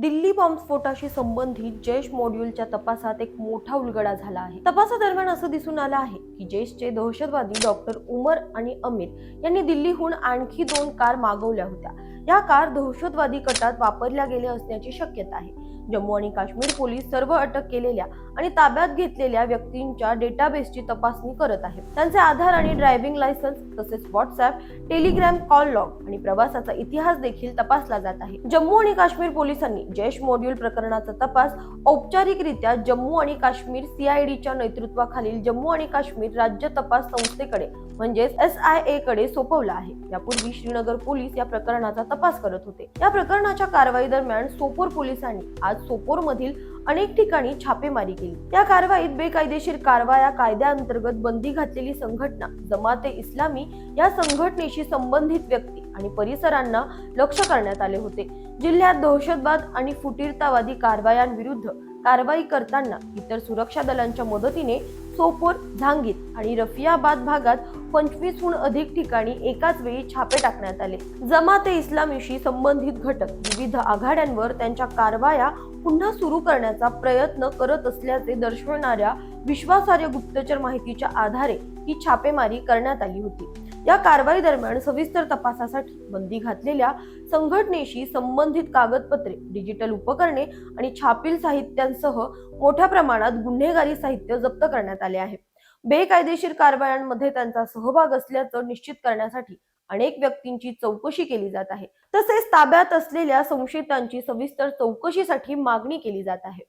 दिल्ली बॉम्बस्फोटाशी संबंधित जैश मॉड्यूलच्या तपासात एक मोठा उलगडा झाला आहे. तपासादरम्यान असं दिसून आलं आहे की जैशचे दहशतवादी डॉक्टर उमर आणि अमिर यांनी दिल्लीहून आणखी दोन कार मागवल्या होत्या. या कार दहशतवादी कटात वापरल्या गेल्या असण्याची शक्यता आहे. जम्मू आणि काश्मीर पोलीस सर्व अटक केलेल्या आणि ताब्यात घेतलेल्या व्यक्तींच्या डेटाबेसची तपासणी करत आहेत. त्यांचे आधार आणि ड्रायव्हिंग लायसन्स तसेच व्हॉट्सअप टेलिग्राम कॉल लॉग आणि प्रवासाचा इतिहास देखील तपासला जात आहे. जम्मू आणि काश्मीर पोलिसांनी जैश मॉड्यूल प्रकरणाचा तपास औपचारिकरित्या जम्मू आणि काश्मीर सीआयडीच्या नेतृत्वाखालील जम्मू आणि काश्मीर राज्य तपास संस्थेकडे म्हणजेच एस आय ए कडे सोपवला आहे. यापूर्वी श्रीनगर पोलीस या प्रकरणाचा तपास करत होते. या प्रकरणाच्या कारवाई दरम्यान सोपोर पोलिसांनी आज सोपोर मधील अनेक ठिकाणी छापेमारी केली. या कारवाईत बेकायदेशीर कारवाया कायद्याअंतर्गत बंदी घातलेली संघटना जमाते इस्लामी या संघटनेशी संबंधित व्यक्ती आणि परिसरांना लक्ष करण्यात आले होते. जिल्ह्यात दहशतवाद आणि फुटीरतावादी कारवायांविरुद्ध कारवाई करताना इतर सुरक्षा दलांच्या मदतीने सोपोर झांगीत आणि रफियाबाद भागात पंचवीसहून अधिक ठिकाणी एकाच वेळी छापे टाकण्यात आले. जमाते इस्लामीशी संबंधित घटक विविध आघाड्यांवर त्यांच्या कारवाया पुन्हा सुरू करण्याचा प्रयत्न करत असल्याचे दर्शवणाऱ्या विश्वासार्ह गुप्तचर माहितीच्या आधारे ही छापेमारी करण्यात आली होती. या कारवाई दरम्यान सविस्तर तपासासाठी बंदी घातलेल्या संघटनेशी संबंधित कागदपत्रे डिजिटल उपकरणे आणि छापील साहित्यांसह मोठ्या प्रमाणात गुन्हेगारी साहित्य जप्त करण्यात आले आहे. बेकायदेशीर कारवायांमध्ये त्यांचा सहभाग असल्याचं निश्चित करण्यासाठी अनेक व्यक्तींची चौकशी केली जात आहे. तसेच ताब्यात असलेल्या संशयितांची सविस्तर चौकशीसाठी मागणी केली जात आहे.